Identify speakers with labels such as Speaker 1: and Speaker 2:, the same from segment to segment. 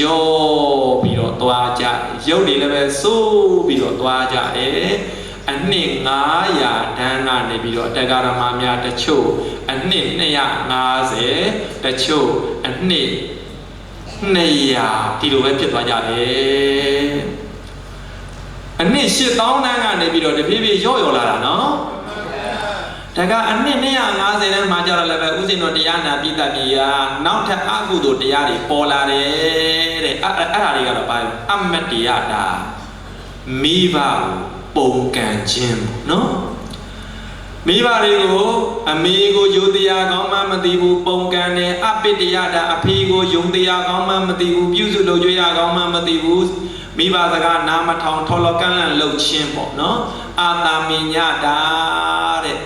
Speaker 1: ရောပြီးတော့သွားကြရုပ်တွေလည်းပဲစိုးပြီးတော့သွားကြတယ်အနှစ်900တန်းကနေပြီးတော့တက္ကရာမများတချို့အနှစ်250တချို့အနှစ်200ဒီလိုပဲဖြစ်သွားကြတယ်အနှစ်8000တန်းကနေပြီးတော့တဖြည်းဖြည်းရော့ရော်လာတာနော် ဒါကအနှစ်250တန်းမှာကြတော့လည်းပဲဥစဉ်တော်တရားနာပိတ္တမြေယာနောက်ထပ်အကုသိုလ်တရားတွေပေါ်လာတယ်တဲ့အဲ့အဲ့ဒါတွေကတော့ဘာလဲအမတ်တရားတာမိဘကိုပုံကံခြင်းပေါ့နော်မိဘတွေကိုအမေကိုယုံတရားကောင်းမှမသိဘူးပုံကံတယ်အပိတ္တရတာအဖေကိုယုံတရားကောင်းမှမသိဘူးပြုစုလုပ်ကြရကောင်းမှမသိဘူးမိဘစကားနားမထောင်ထော်လောကန့်လန့်လှုပ်ခြင်းပေါ့နော်အာတာမင်ညတာတဲ့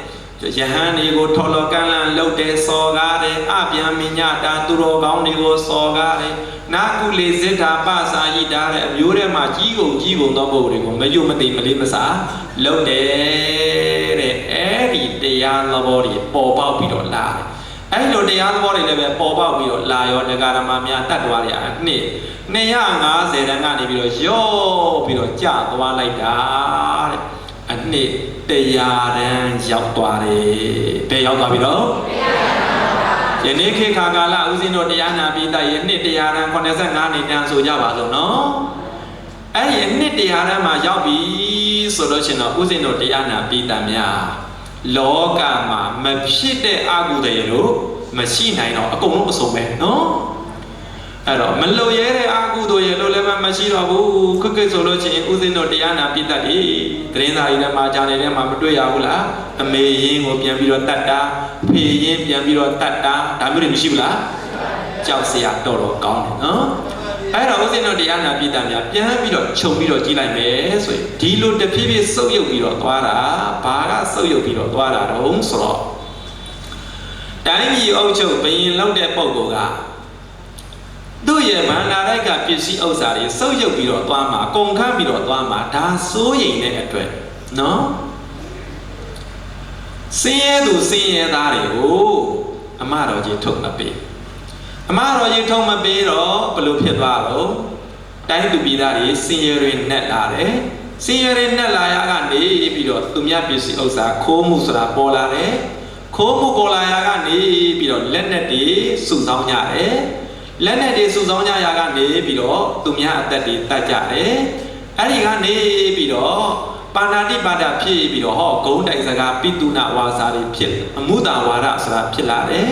Speaker 1: ယဟန်တွေကိုထော်လောကန့်လန့်လှုပ်တယ်စော်ကားတယ်အပြန်မင်ညတာသူတော်ကောင်းတွေကိုစော်ကားတယ်နာကုလေစိတ်တာပစာယိတာတဲ့အမျိုးထဲမှာကြီးကုန်ကြီးကုန်သောပုဂ္ဂိုလ်တွေကိုမယုံမသိမလေးမစားလှုပ်တယ်တဲ့အဲ့ဒီတရားသဘောတွေပေါ်ပေါက်ပြီးတော့လာတယ်အဲ့လိုတရားသဘောတွေလည်းပဲပေါ်ပေါက်ပြီးတော့လာရောဒကာရမများတတ်သွားတယ်အနှစ်250တန်းကနေပြီးတော့ရော့ပြီးတော့ကြာသွားလိုက်တာတဲ့အ နှစ်100တန်းရောက်သွားတယ်ဘယ်ရောက်သွားပြီတော့ယနေ့ခေတ်ခါကာလဦးဇင်းတို့တရားနာပြီးတိုက်ရနှစ်100တန်း85နှစ်တန်းဆိုကြပါစို့နော်အဲ့ဒီအနှစ်100တန်းမှာရောက်ပြီဆိုလို့ရှိရင်တော့ဦးဇင်းတို့တရားနာပြီးတတ်များလောကမှာမဖြစ်တဲ့အကုသိုလ်ရလို့မရှိနိုင်တော့အကုန်လုံးအစုံပဲနော် အဲ့တော့မလုံရဲတဲ့အကုသိုလ်ရလို့လည်းမရှိတော့ဘူးခက်ခက်ဆိုလို့ချင်းဦးဇင်းတို့တရားနာပြီးတတ်တယ်သတင်းစာကြီးထဲမှာဂျာနယ်ထဲမှာမတွေ့ရဘူးလားအမေရင်းကိုပြန်ပြီးတော့တတ်တာဖေရင်းပြန်ပြီးတော့တတ်တာဒါမျိုးတွေမရှိဘူးလားကြောက်စရာတော်တော်ကောင်းတယ်နော်အဲ့တော့ဦးဇင်းတို့တရားနာပြည်သားများပြန်ပြီးတော့ခြုံပြီးတော့ကြည့်လိုက်မယ်ဆိုရင်ဒီလိုတဖြည်းဖြည်းစုပ်ယုပ်ပြီးတော့သွားတာဘာကစုပ်ယုပ်ပြီးတော့သွားတာတုံးဆိုတော့တိုင်းပြည်အုပ်ချုပ်ဘယင်လောက်တဲ့ပုံက သူ့ရဲ့မန္တာရိုက်ကပစ္စည်းဥစ္စာတွေစုပ်ယုပ်ပြီးတော့သွားမှာကုန်ခန်းပြီးတော့သွားမှာဒါစိုးရိမ်တဲ့အတွက်နော်စင်းရဲသူစင်းရဲသားတွေကိုအမတော်ကြီးထုတ်မပေးအမတော်ကြီးထုံးမပေးတော့ဘလို့ဖြစ်သွားတော့တိုင်းသူပြည်သားတွေစင်ရတွေနဲ့လာတယ်စင်ရတွေနဲ့လာရကနေပြီးတော့သူမြတ်ပစ္စည်းဥစ္စာခိုးမှုဆိုတာပေါ်လာတယ်ခိုးမှုပေါ်လာရကနေပြီးတော့လက်နက်တွေစုဆောင်းကြတယ် လက်နက်တွေစုဆောင်းကြရကနေပြီးတော့သူမြတ်အသက်တွေတတ်ကြတယ်အဲ့ဒီကနေပြီးတော့ပါဏာတိပါဒဖြစ်ပြီးတော့ဟောဂုံးတိုင်စကားပိတုနာဝါစာတွေဖြစ်အမှုတာဝါဒဆိုတာဖြစ်လာတယ်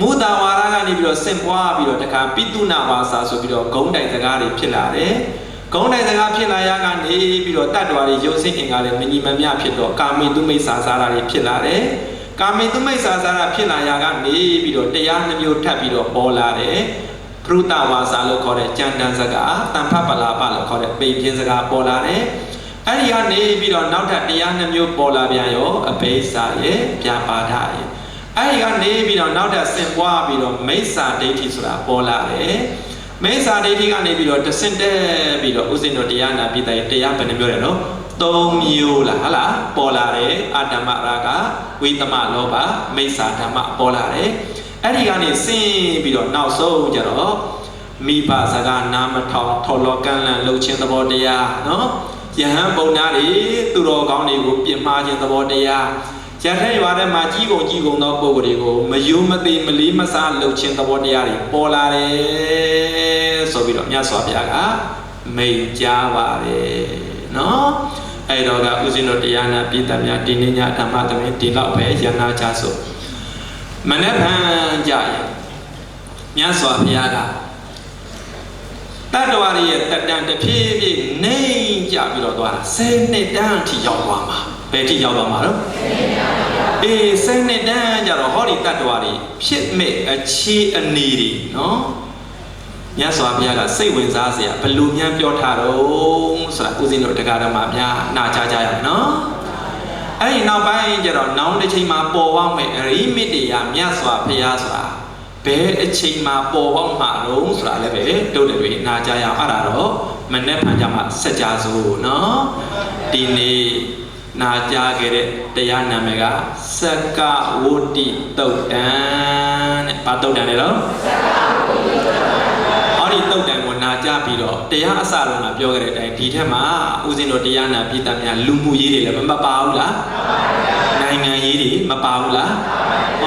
Speaker 1: မုတာဝါဒကနေပြီးတော့ဆင့်ပွားပြီးတော့တခါပိတုနာဝါစာဆိုပြီးတော့ဂုံးတိုင်စကားတွေဖြစ်လာတယ်။ဂုံးတိုင်စကားဖြစ်လာရကနေပြီးတော့တတ္တဝါတွေရုပ်စင်းအင်္ဂါတွေမညီမမျှဖြစ်တော့ကာမေတုမိတ်ဆာစားတာတွေဖြစ်လာတယ်။ကာမေတုမိတ်ဆာစားတာဖြစ်လာရကနေပြီးတော့တရားနှမျိုးထပ်ပြီးတော့ပေါ်လာတယ်။ ပရုတဝါစာလို့ခေါ်တဲ့ကြံတန်စကားတန်ဖတ်ပလာပလို့ခေါ်တဲ့ပိန်ပြင်းစကားပေါ်လာတယ်။အဲ့ဒီကနေပြီးတော့နောက်ထပ်တရားနှမျိုးပေါ်လာပြန်ရောအဘိဓါရဲ့ပြပါဒရဲ့အဲ့ဒီကနေပြီးတော့နောက်ထပ်ဆင့်ပွားပြီးတော့မိစ္ဆာဒိဋ္ဌိဆိုတာပေါ်လာတယ်မိစ္ဆာဒိဋ္ဌိကနေပြီးတော့တဆင့်တက်ပြီးတော့ဥစဉ်တော်တရားနာပြီးတိုင်းတရားဘယ်နှမျိုးလဲနော်သုံးမျိုးလားဟာလားပေါ်လာတယ်အာတမရာဂဝိသမလောဘမိစ္ဆာဓမ္မပေါ်လာတယ် အဲ့ဒီကနေဆင်းပြီးတော့နောက်ဆုံးကြတော့မိဘစကားနာမထောင်ထော်လောကန့်လန့်လှုပ်ခြင်းသဘောတရားနော်ယဟန်ပုံနာတွေသူတော်ကောင်းတွေကိုပြစ်မှားခြင်းသဘောတရားရတဲ့ရွာထဲမှာကြီးကုန်ကြီးကုန်သောပုံကိုယ်တွေကိုမယုံမသိမလေးမစားလှုပ်ခြင်းသဘောတရားတွေပေါ်လာတယ်ဆိုပြီးတော့မြတ်စွာဘုရားကမိန့်ကြားပါတယ်နော်အဲ့တော့ကဥစဉ်တို့တရားနာပြည်သက်များဒီနေ့ညဓမ္မသမီးဒီလောက်ပဲရဏချဆို မနေ့ကကြရင်မြတ်စွာဘုရားကတတ္တဝါတွေရဲ့တက်တန်တစ်ဖြည်းဖြည်းနှိမ့်ကြပြီးတော့သွားတာ10နှစ်တန်းအထိရောက်သွားမှာဘယ်အထိရောက်သွားမှာတော့အေး10နှစ်တန်းကြတော့ဟောဒီတတ္တဝါတွေဖြစ်မဲ့အခြေအနေတွေနော်မြတ်စွာဘုရားကစိတ်ဝင်စားစရာဘယ်လိုများပြောထားတော့ဆိုတာဦးဇင်းတို့တရားဓမ္မများနာကြားကြရမယ်နော် အဲ့ဒီနောက်ပိုင်းကျတော့နောင်တစ်ချိန်မှာပေါ်ပေါက်မဲ့အရိမိတ္တရာမြတ်စွာဘုရားဆိုတာဘယ်အချိန်မှာပေါ်ပေါက်မှာတော့ဆိုတာလည်းပဲတို့တွေနာကြားရအောင်အဲ့ဒါတော့မနေ့ဖန်ကြမှာစัจ जा စို့နော်ဒီနေ့နာကြားခဲ့တဲ့တရားနာမည်ကစက္ကဝတ္တိတုတ်တံတဲ့ဘာတုတ်တံလဲတော့စက္က ဝတ္တိတုတ်တံဟောဒီတုတ်တံကိုနာနာကြပြီးတော့တရားအစလုံးကပြောခဲ့တဲ့အတိုင်းဒီထက်မှာဦးဇင်းတို့တရားနာပြည်သားများလူမှုရေးတွေလည်းမပါဘူးလားနိုင်ငံရေးတွေမပါဘူးလားဩ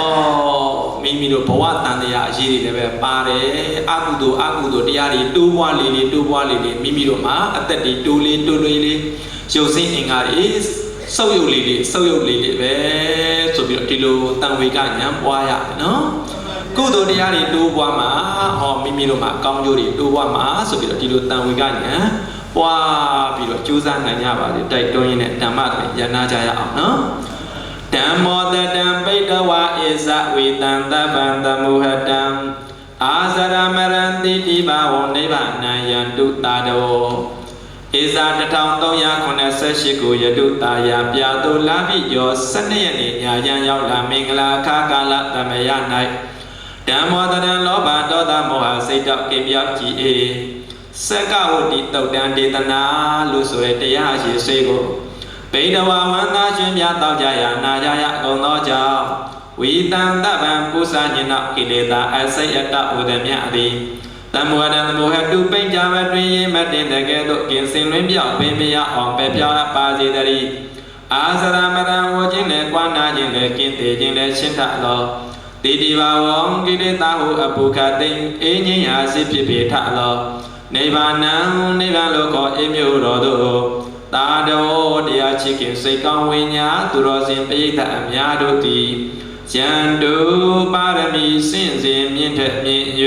Speaker 1: မိမိတို့ဘဝတန်တရားအရေးတွေလည်းပဲပါတယ်အကုသိုလ်အကုသိုလ်တရားတွေတိုးပွားလေးလေးတိုးပွားလေးလေးမိမိတို့မှာအသက်တွေတိုးလေးတိုးလေးလေးရုပ်စင်းအင်္ဂါတွေစုပ်ယုပ်လေးလေးစုပ်ယုပ်လေးလေးပဲဆိုပြီးတော့ဒီလိုတန်ဝေကညံပွားရတယ်နော် ကုသိုလ်တရားတွေတိုးပွားမှာဟောမိမိတို့မှာအကောင်းကျိုးတွေတိုးပွားမှာဆိုပြီးတော့ဒီလိုတန်ဝေကညာပွားပြီးတော့ကြိုးစားနိုင်ကြပါလေတိုက်တွန်းရင်းနဲ့ဓမ္မတွေရနာကြရအောင်နော်ဓမ္မောတတံပိတဝါဣဇဝေတံတပ္ပံသမုဟတံအာဇရမရန္တိတိဘာဝနိဗ္ဗာနံယံတုတာတောဣဇာ1388ကိုယတုတာယာပြာတုလာပိကျော်12ရက်နေ့ညာရန်ရောက်လာမင်္ဂလာအခါကာလသမယ၌ ဓမ္မောတရံလောဘဒေါသမောဟစိတ်တော့ကိမြောက်ကြည်အေစကဝတိတုတ်တံဒေသနာလို့ဆိုရတရားရှိစေကိုဘိဓဝဝန္တာရှင်များတောက်ကြရနာကြရအကုန်သောကြောင့်ဝီတံတပံပုစညနကိလေသာအစိတ်အတဝဒမြအတိတမောဒံမောဟတုပိဉ္ဇဝတွင်ရင်မတင်တကဲ့သို့ကင်စင်လွင်ပြောင်းပင်မရအောင်ပဲပြောင်းအပ်ပါစေတည်းအာသရမရံဝခြင်းနဲ့ကွာနာခြင်းနဲ့ကင်းတည်ခြင်းနဲ့ရှင်းတတ်သော တိတိဘာဝံကိလေသာဟုအပုခတိံအေငိညာစိဖြစ်ဖြစ်ထလောနိဗ္ဗာနံနိဗ္ဗာန်လောကောအေမျိုးတော်သို့သာတော်တရားချစ်ခင်စိတ်ကောင်းဝိညာသူတော်စင်ပိဋကအများတို့သည်ယံတုပါရမီစင့်စဉ်မြင့်ထက်မြင့်၍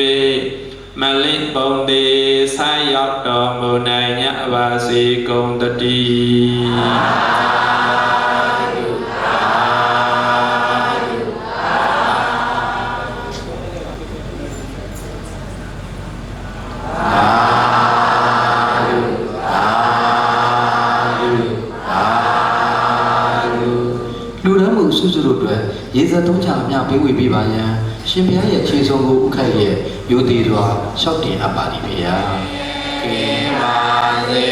Speaker 1: မလင့်ပုံသေးဆိုင်ရောက်တော်မူနိုင်ကြပါစေကုန်တည်း
Speaker 2: စုစုတို့အတွက်ရေစသုံးချအမြပေးဝေပေးပါယံရှင်ဘုရားရဲ့ခြေဆုံးကိုဥခိုက်ရဲ့ယိုသေးစွာရှောက်တင်အပ်ပါသည်ဖေယံ
Speaker 3: ကိပါစေ